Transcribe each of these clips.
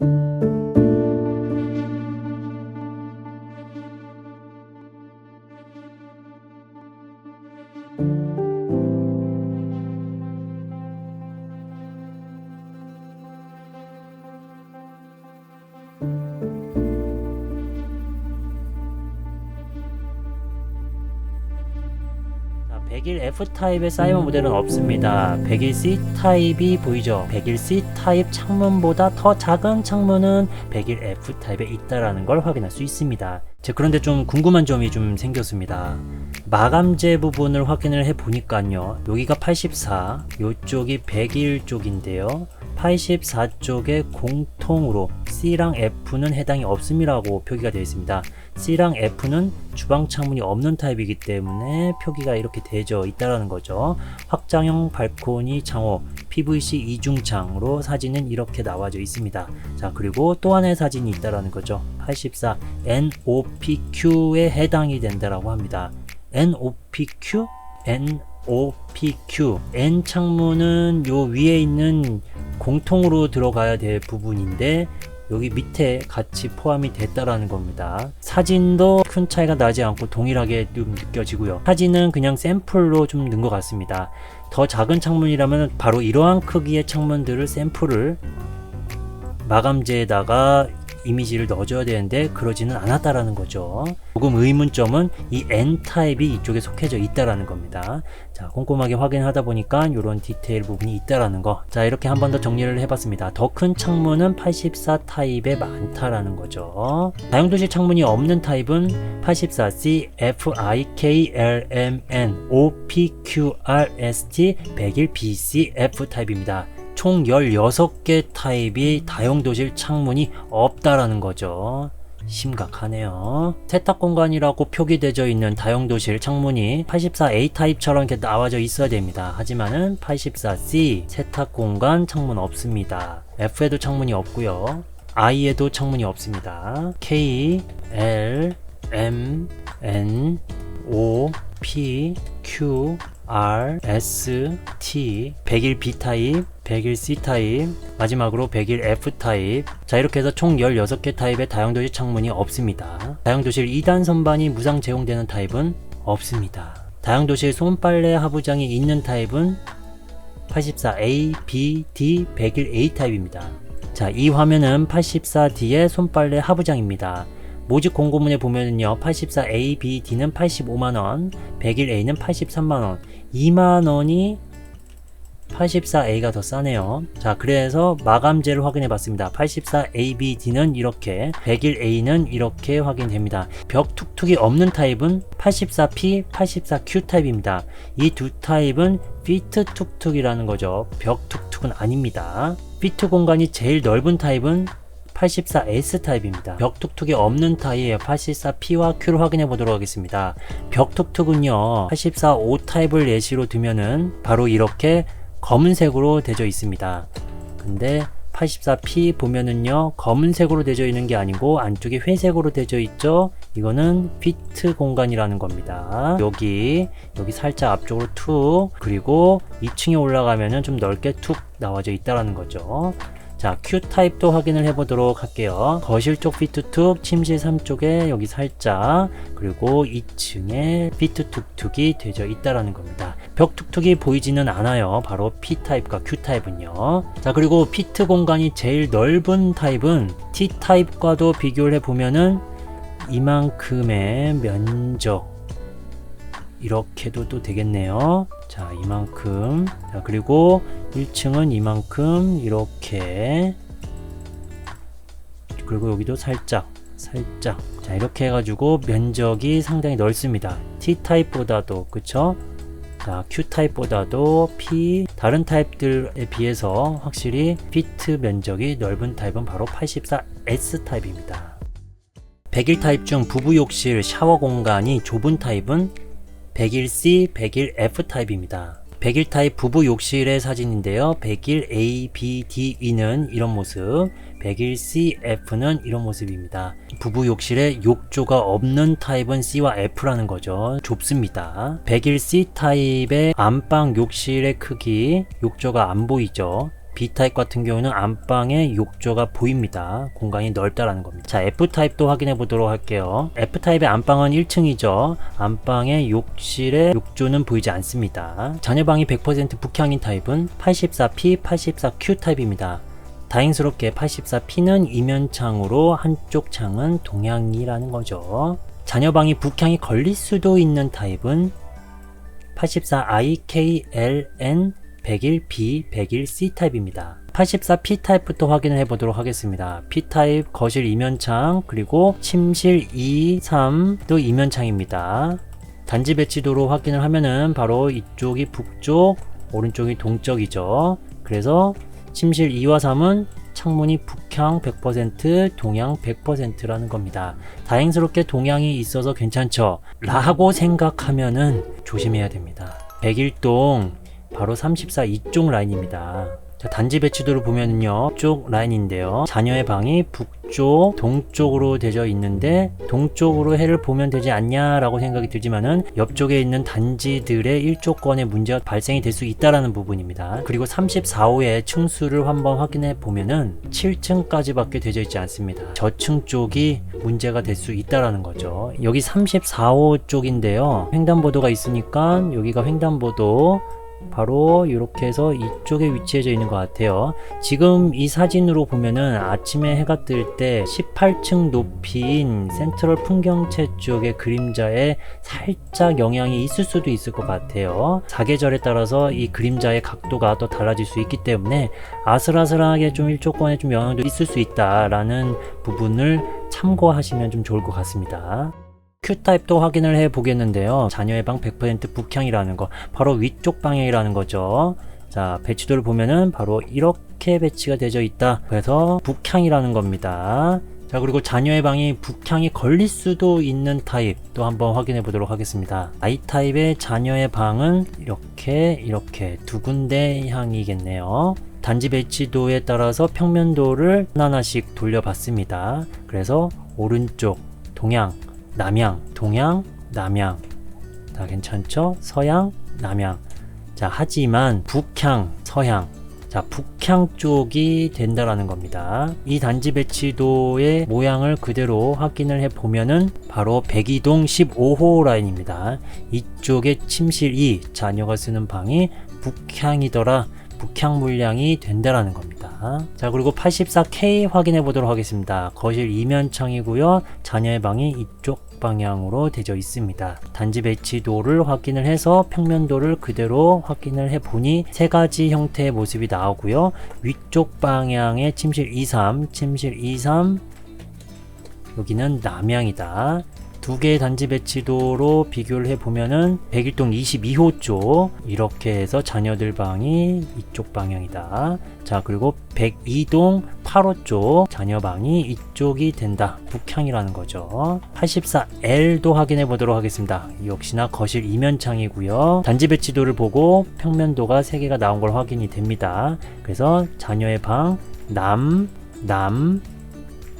자, F타입의 사이버 모델은 없습니다. 101 C타입이 보이죠? 101 C타입 창문보다 더 작은 창문은 101 F타입에 있다라는 걸 확인할 수 있습니다. 자, 그런데 좀 궁금한 점이 좀 생겼습니다. 마감재 부분을 확인을 해 보니까요. 여기가 84, 요쪽이 101 쪽인데요. 84 쪽에 공통으로 C랑 F는 해당이 없음이라고 표기가 되어 있습니다. C랑 F는 주방 창문이 없는 타입이기 때문에 표기가 이렇게 되어 있다라는 거죠. 확장형 발코니 창호 PVC 이중창으로 사진은 이렇게 나와져 있습니다. 자 그리고 또 하나의 사진이 있다라는 거죠. 84 NOPQ에 해당이 된다라고 합니다. NOPQ? NOPQ N 창문은 요 위에 있는 공통으로 들어가야 될 부분인데 여기 밑에 같이 포함이 됐다라는 겁니다. 사진도 큰 차이가 나지 않고 동일하게 좀 느껴지고요. 사진은 그냥 샘플로 좀 넣은 것 같습니다. 더 작은 창문이라면 바로 이러한 크기의 창문들을 샘플을 마감재에다가 이미지를 넣어줘야 되는데 그러지는 않았다라는 거죠. 조금 의문점은 이 N 타입이 이쪽에 속해져 있다라는 겁니다. 자, 꼼꼼하게 확인하다 보니까 이런 디테일 부분이 있다라는 거. 자, 이렇게 한 번 더 정리를 해봤습니다. 더 큰 창문은 84 타입에 많다라는 거죠. 다용도실 창문이 없는 타입은 84C FIKLMN OPQRST 101BC F 타입입니다. 총 16개 타입이 다용도실 창문이 없다라는 거죠. 심각하네요. 세탁 공간이라고 표기되어 있는 다용도실 창문이 84A 타입처럼 이렇게 나와져 있어야 됩니다. 하지만은 84C 세탁 공간 창문 없습니다. F에도 창문이 없고요. I에도 창문이 없습니다. K, L, M, N, O, P, Q, R, S, T, 101B 타입, 101C 타입, 마지막으로 101F 타입. 자, 이렇게 해서 총 16개 타입의 다용도실 창문이 없습니다. 다용도실 2단 선반이 무상 제공되는 타입은 없습니다. 다용도실 손빨래 하부장이 있는 타입은 84A, B, D, 101A 타입입니다. 자, 이 화면은 84D의 손빨래 하부장입니다. 모집 공고문에 보면은요, 84A, B, D는 85만원, 101A는 83만원, 2만원이 84A가 더 싸네요. 자, 그래서 마감재를 확인해 봤습니다. 84ABD는 이렇게, 101A는 이렇게 확인됩니다. 벽 툭툭이 없는 타입은 84P, 84Q 타입입니다. 이 두 타입은 피트 툭툭이라는 거죠. 벽 툭툭은 아닙니다. 피트 공간이 제일 넓은 타입은 84S 타입입니다. 벽 툭툭이 없는 타입 84P와 Q를 확인해 보도록 하겠습니다. 벽 툭툭은요, 84O 타입을 예시로 두면은 바로 이렇게 검은색으로 되어 있습니다. 근데 84P 보면은요 검은색으로 되어 있는 게 아니고 안쪽에 회색으로 되어 있죠? 이거는 피트 공간이라는 겁니다. 여기 여기 살짝 앞쪽으로 툭 그리고 2층에 올라가면은 좀 넓게 툭 나와져 있다라는 거죠 자, Q타입도 확인을 해보도록 할게요. 거실 쪽 피트 툭, 침실 3쪽에 여기 살짝, 그리고 2층에 피트 툭툭이 되어 있다라는 겁니다. 벽 툭툭이 보이지는 않아요. 바로 P타입과 Q타입은요. 자, 그리고 피트 공간이 제일 넓은 타입은 T타입과도 비교를 해보면은 이만큼의 면적, 이렇게도 또 되겠네요. 자, 이만큼. 자, 그리고 1층은 이만큼 이렇게. 그리고 여기도 살짝 살짝. 자 이렇게 해가지고 면적이 상당히 넓습니다. T타입보다도 그쵸? 자 Q타입보다도 P 다른 타입들에 비해서 확실히 피트 면적이 넓은 타입은 바로 84S 타입입니다. 101 타입 중 부부 욕실 샤워 공간이 좁은 타입은 101C, 101F 타입입니다. 101 타입 부부 욕실의 사진인데요. 101 A, B, D, E는 이런 모습, 101 C, F는 이런 모습입니다. 부부 욕실에 욕조가 없는 타입은 C와 F라는 거죠. 좁습니다. 101 C 타입의 안방 욕실의 크기, 욕조가 안 보이죠. B타입 같은 경우는 안방에 욕조가 보입니다. 공간이 넓다라는 겁니다. 자, F타입도 확인해 보도록 할게요. F타입의 안방은 1층이죠. 안방에 욕실에 욕조는 보이지 않습니다. 자녀방이 100% 북향인 타입은 84P, 84Q 타입입니다. 다행스럽게 84P는 이면창으로 한쪽 창은 동향이라는 거죠. 자녀방이 북향이 걸릴 수도 있는 타입은 84IKLN 101B 101C 타입입니다. 84P 타입부터 확인을 해보도록 하겠습니다. P 타입 거실 이면창 그리고 침실 2, 3도 이면창입니다. 단지 배치도로 확인을 하면은 바로 이쪽이 북쪽, 오른쪽이 동쪽이죠. 그래서 침실 2와 3은 창문이 북향 100%, 동향 100%라는 겁니다. 다행스럽게 동향이 있어서 괜찮죠? 라고 생각하면은 조심해야 됩니다. 101동 바로 34 이쪽 라인입니다. 자, 단지 배치도를 보면은요, 쪽 라인인데요. 자녀의 방이 북쪽, 동쪽으로 되어 있는데, 동쪽으로 해를 보면 되지 않냐라고 생각이 들지만은, 옆쪽에 있는 단지들의 일조권에 문제가 발생이 될 수 있다라는 부분입니다. 그리고 34호의 층수를 한번 확인해 보면은, 7층까지밖에 되어 있지 않습니다. 저층 쪽이 문제가 될 수 있다라는 거죠. 여기 34호 쪽인데요. 횡단보도가 있으니까, 여기가 횡단보도, 바로 이렇게 해서 이쪽에 위치해져 있는 것 같아요. 지금 이 사진으로 보면은 아침에 해가 뜰 때 18층 높이인 센트럴 풍경채 쪽의 그림자에 살짝 영향이 있을 수도 있을 것 같아요. 사계절에 따라서 이 그림자의 각도가 또 달라질 수 있기 때문에 아슬아슬하게 좀 일조권에 좀 영향도 있을 수 있다라는 부분을 참고하시면 좀 좋을 것 같습니다. Q타입도 확인을 해 보겠는데요. 자녀의 방100% 북향이라는 거, 바로 위쪽 방향이라는 거죠. 자, 배치도를 보면은 바로 이렇게 배치가 되어 있다. 그래서 북향이라는 겁니다. 자, 그리고 자녀의 방이 북향이 걸릴 수도 있는 타입 또 한번 확인해 보도록 하겠습니다. I타입의 자녀의 방은 이렇게, 이렇게 두 군데 향이겠네요. 단지 배치도에 따라서 평면도를 하나씩 돌려봤습니다. 그래서 오른쪽, 동향, 남향, 동향, 남향. 자, 괜찮죠? 서향, 남향. 자, 하지만 북향, 서향. 자, 북향 쪽이 된다라는 겁니다. 이 단지 배치도의 모양을 그대로 확인을 해 보면은 바로 백이동 15호 라인입니다. 이쪽에 침실 2, 자녀가 쓰는 방이 북향이더라. 북향 물량이 된다라는 겁니다. 자, 그리고 84K 확인해 보도록 하겠습니다. 거실 이면창이고요. 자녀의 방이 이쪽 방향으로 되어 있습니다. 단지 배치도를 확인을 해서 평면도를 그대로 확인을 해 보니 세 가지 형태의 모습이 나오고요. 위쪽 방향의 침실 23, 침실 23 여기는 남향이다. 두 개의 단지 배치도로 비교를 해보면은 101동 22호 쪽 이렇게 해서 자녀들 방이 이쪽 방향이다. 자 그리고 102동 8호 쪽 자녀 방이 이쪽이 된다. 북향이라는 거죠. 84L도 확인해 보도록 하겠습니다. 역시나 거실 이면창이고요. 단지 배치도를 보고 평면도가 3개가 나온 걸 확인이 됩니다. 그래서 자녀의 방 남, 남,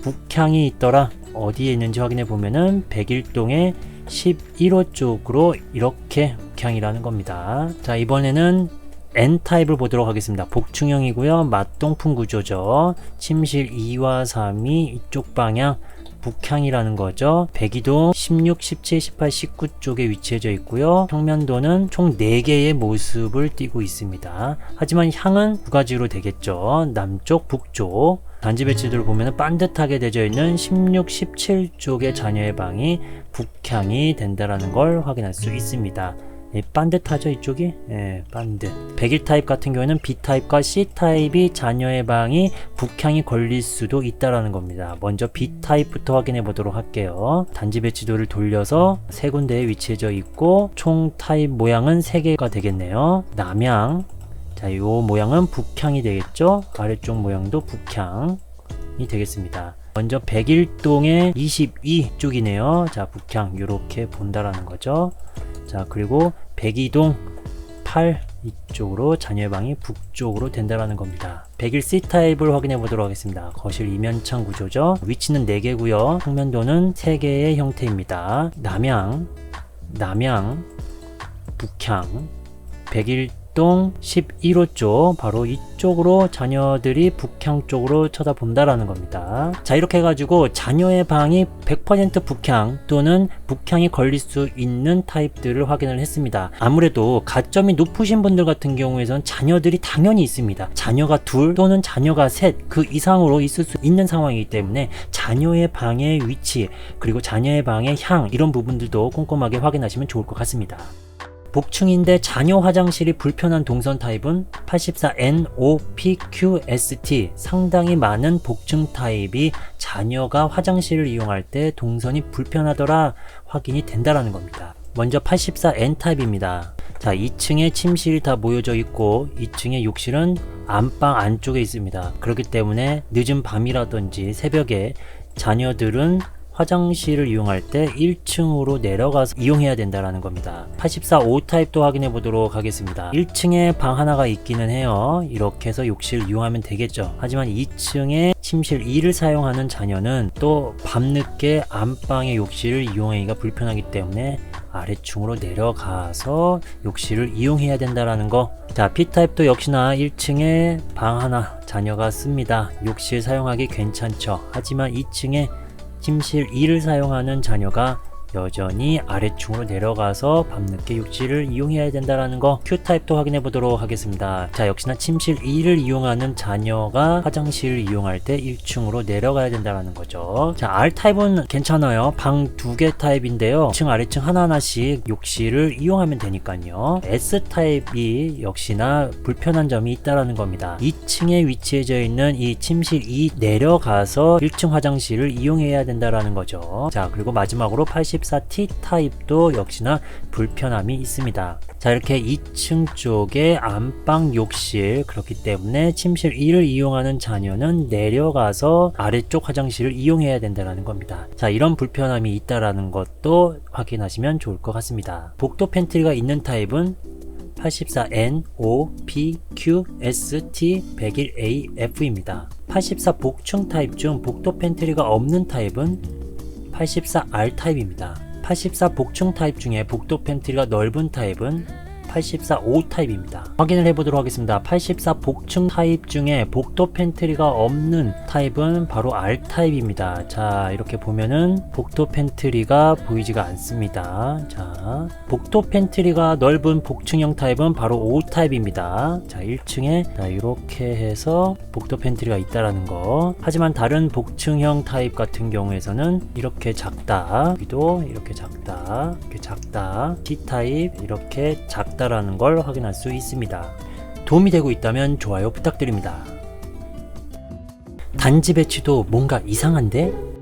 북향이 있더라. 어디에 있는지 확인해 보면은 101동의 11호 쪽으로 이렇게 북향이라는 겁니다. 자, 이번에는 N타입을 보도록 하겠습니다. 복층형이고요. 맞동풍 구조죠. 침실 2와 3이 이쪽 방향 북향이라는 거죠. 백이동 16, 17, 18, 19 쪽에 위치해져 있고요. 평면도는 총 4개의 모습을 띠고 있습니다. 하지만 향은 두 가지로 되겠죠. 남쪽, 북쪽. 단지 배치들을 보면 반듯하게 되어 있는 16, 17 쪽의 자녀의 방이 북향이 된다라는 걸 확인할 수 있습니다. 예, 반듯하죠 이쪽이? 예, 반듯. 101 타입 같은 경우에는 B 타입과 C 타입이 자녀의 방이 북향이 걸릴 수도 있다라는 겁니다. 먼저 B 타입부터 확인해 보도록 할게요. 단지 배치도를 돌려서 세 군데에 위치해져 있고 총 타입 모양은 세 개가 되겠네요. 남향. 자, 요 모양은 북향이 되겠죠? 아래쪽 모양도 북향이 되겠습니다. 먼저 101동의 22쪽이네요. 자, 북향 이렇게 본다라는 거죠. 자, 그리고 102동 8 이쪽으로 자녀의 방이 북쪽으로 된다라는 겁니다. 101C 타입을 확인해 보도록 하겠습니다. 거실 이면창 구조죠. 위치는 4개고요. 평면도는 3개의 형태입니다. 남향, 남향, 북향, 101 동 일동 11호 쪽 바로 이쪽으로 자녀들이 북향 쪽으로 쳐다본다라는 겁니다. 자 이렇게 해가지고 자녀의 방이 100% 북향 또는 북향이 걸릴 수 있는 타입들을 확인을 했습니다. 아무래도 가점이 높으신 분들 같은 경우에선 자녀들이 당연히 있습니다. 자녀가 둘 또는 자녀가 셋 그 이상으로 있을 수 있는 상황이기 때문에 자녀의 방의 위치 그리고 자녀의 방의 향 이런 부분들도 꼼꼼하게 확인하시면 좋을 것 같습니다. 복층인데 자녀 화장실이 불편한 동선 타입은 84NOPQST 상당히 많은 복층 타입이 자녀가 화장실을 이용할 때 동선이 불편하더라 확인이 된다라는 겁니다. 먼저 84N 타입입니다. 자, 2층에 침실이 다 모여져 있고 2층의 욕실은 안방 안쪽에 있습니다. 그렇기 때문에 늦은 밤이라든지 새벽에 자녀들은 화장실을 이용할 때 1층으로 내려가서 이용해야 된다라는 겁니다. 84 5 타입도 확인해 보도록 하겠습니다. 1층에 방 하나가 있기는 해요. 이렇게 해서 욕실을 이용하면 되겠죠. 하지만 2층에 침실 2를 사용하는 자녀는 또 밤늦게 안방의 욕실을 이용하기가 불편하기 때문에 아래층으로 내려가서 욕실을 이용해야 된다라는 거. 자, P타입도 역시나 1층에 방 하나 자녀가 씁니다. 욕실 사용하기 괜찮죠. 하지만 2층에 침실 2를 사용하는 자녀가 여전히 아래층으로 내려가서 밤늦게 욕실을 이용해야 된다라는 거 Q타입도 확인해 보도록 하겠습니다. 자 역시나 침실 2를 이용하는 자녀가 화장실을 이용할 때 1층으로 내려가야 된다라는 거죠. 자 R타입은 괜찮아요. 방 두 개 타입인데요. 층 아래층 하나하나씩 욕실을 이용하면 되니까요. S타입이 역시나 불편한 점이 있다라는 겁니다. 2층에 위치해져 있는 이 침실 2 내려가서 1층 화장실을 이용해야 된다라는 거죠. 자 그리고 마지막으로 80 84T 타입도 역시나 불편함이 있습니다. 자 이렇게 2층 쪽에 안방 욕실 그렇기 때문에 침실 1을 이용하는 자녀는 내려가서 아래쪽 화장실을 이용해야 된다는 겁니다. 자 이런 불편함이 있다라는 것도 확인하시면 좋을 것 같습니다. 복도 팬트리가 있는 타입은 84N, O, P, Q, S, T, 101A, F입니다. 84 복층 타입 중 복도 팬트리가 없는 타입은 84R 타입입니다. 84 복층 타입 중에 복도 팬트리가 넓은 타입은 84 5 타입입니다. 확인을 해보도록 하겠습니다. 84 복층 타입 중에 복도 팬트리가 없는 타입은 바로 R 타입입니다. 자, 이렇게 보면은 복도 팬트리가 보이지가 않습니다. 자, 복도 팬트리가 넓은 복층형 타입은 바로 O 타입입니다. 자, 1층에 자, 이렇게 해서 복도 팬트리가 있다라는 거. 하지만 다른 복층형 타입 같은 경우에서는 이렇게 작다. 여기도 이렇게 작다. 이렇게 작다. D 타입 이렇게 작 다. 라는 걸 확인할 수 있습니다. 도움이 되고 있다면 좋아요 부탁드립니다. 단지 배치도 뭔가 이상한데?